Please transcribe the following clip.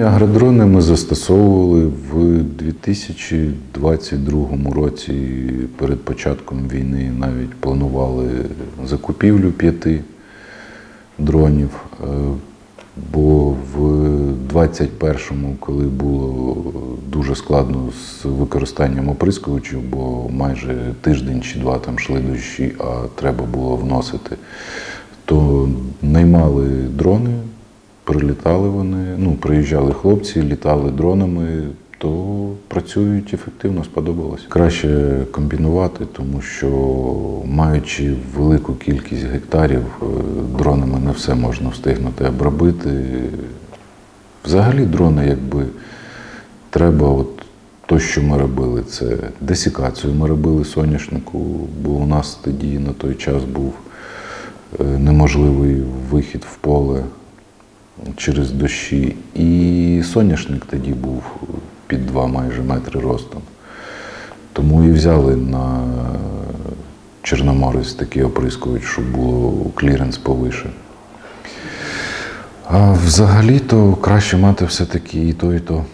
Агродрони ми застосовували в 2022 році. Перед початком війни навіть планували закупівлю п'яти дронів. Е, Бо в 21-му, коли було дуже складно з використанням оприскувачів, бо майже тиждень чи два там йшли дощі, а треба було вносити, то наймали дрони, прилітали вони, ну, приїжджали хлопці, літали дронами, то працюють ефективно, сподобалось. Краще комбінувати, тому що маючи велику кількість гектарів, е, дронами не все можна встигнути обробити. Взагалі дрони, якби треба, от то, що ми робили, це десікацію. Ми робили соняшнику, бо у нас тоді на той час був е, неможливий вихід в поле через дощі. І соняшник тоді був під 2 майже метри ростом. Тому і взяли на Чорноморець такий оприскувач, щоб було кліренс повише. А взагалі-то краще мати все-таки і то, і то.